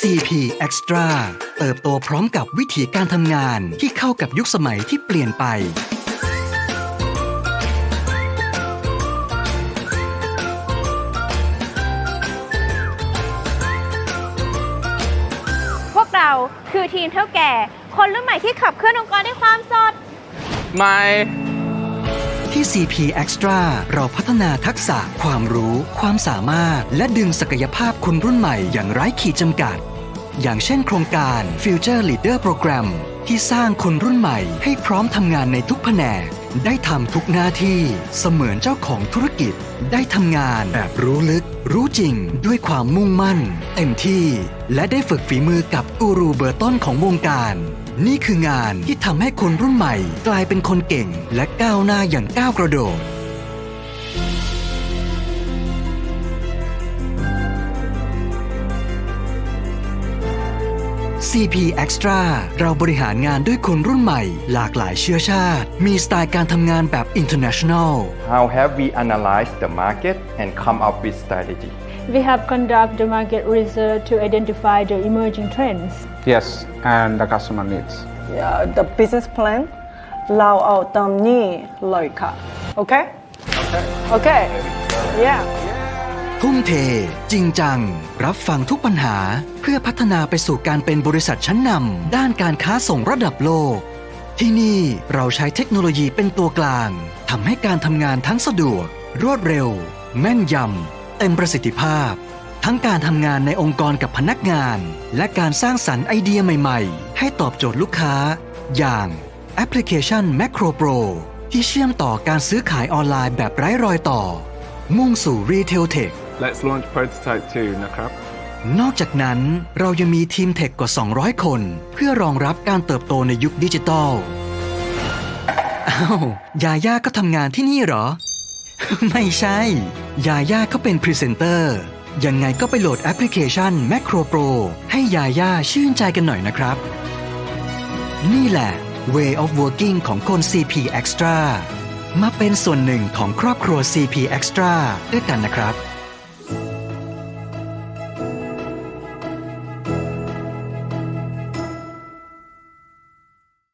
CP Extra เติบโตพร้อมกับวิธีการทำงานที่เข้ากับยุคสมัยที่เปลี่ยนไป พวกเราคือทีมเท่าแก่ คนรุ่นใหม่ที่ขับเคลื่อนองค์กรด้วยความสดไม่ ที่ CP Extra เราพัฒนาทักษะ ความรู้ ความสามารถ และดึงศักยภาพคนรุ่นใหม่อย่างไร้ขีดจำกัด อย่างเช่นโครงการ Future Leader Program ที่สร้างคนรุ่นใหม่ให้พร้อมทำงานในทุกแผนก ได้ทำทุกหน้าที่เสมือนเจ้าของธุรกิจ ได้ทำงานแบบรู้ลึก รู้จริงด้วยความมุ่งมั่น เต็มที่ และได้ฝึกฝีมือกับกูรูเบอร์ต้นของวงการ นี่คืองานที่ทำให้คนรุ่นใหม่ กลายเป็นคนเก่ง และก้าวหน้าอย่างก้าวกระโดด CP Extra เราบริหารงานด้วยคนรุ่นใหม่ หลากหลายเชื้อชาติ มีสไตล์การทำงานแบบ international How have we analyzed the market and come up with strategy We have conducted the market research to identify the emerging trends. Yes, and the customer needs. uh, the business plan เราเอาตามนี้เลยค่ะโอเคโอเค yeah ทุ่มเท จริงจัง รับฟังทุกปัญหา เพื่อพัฒนาไปสู่การเป็นบริษัทชั้นนำด้านการค้าส่งระดับโลก ที่นี่เราใช้เทคโนโลยีเป็นตัวกลางทำให้การทำงานทั้งสะดวก รวดเร็ว แม่นยำเต็มประสิทธิภาพ ทั้งการทำงานในองค์กรกับพนักงาน และการสร้างสรรค์ไอเดียใหม่ ๆ ให้ตอบโจทย์ลูกค้า อย่างแอปพลิเคชัน Macro Pro ที่เชื่อมต่อการซื้อขายออนไลน์แบบไร้รอยต่อ มุ่งสู่ Retail Tech Let's launch prototype 2นะครับ นอกจากนั้นเรายังมีทีมเทคกว่า 200 คน เพื่อรองรับการเติบโตในยุคดิจิทัลอ้าวยาย่าก็ทำงานที่นี่เหรอ ไม่ใช่ ยาย่าเขาเป็นพรีเซนเตอร์ ยังไงก็ไปโหลดแอปพลิเคชัน Macro Pro ให้ยาย่าชื่นใจกันหน่อยนะครับ นี่แหละ Way of Working ของคน CP Extra มาเป็นส่วนหนึ่งของครอบครัว CP Extra ด้วยกันนะครับ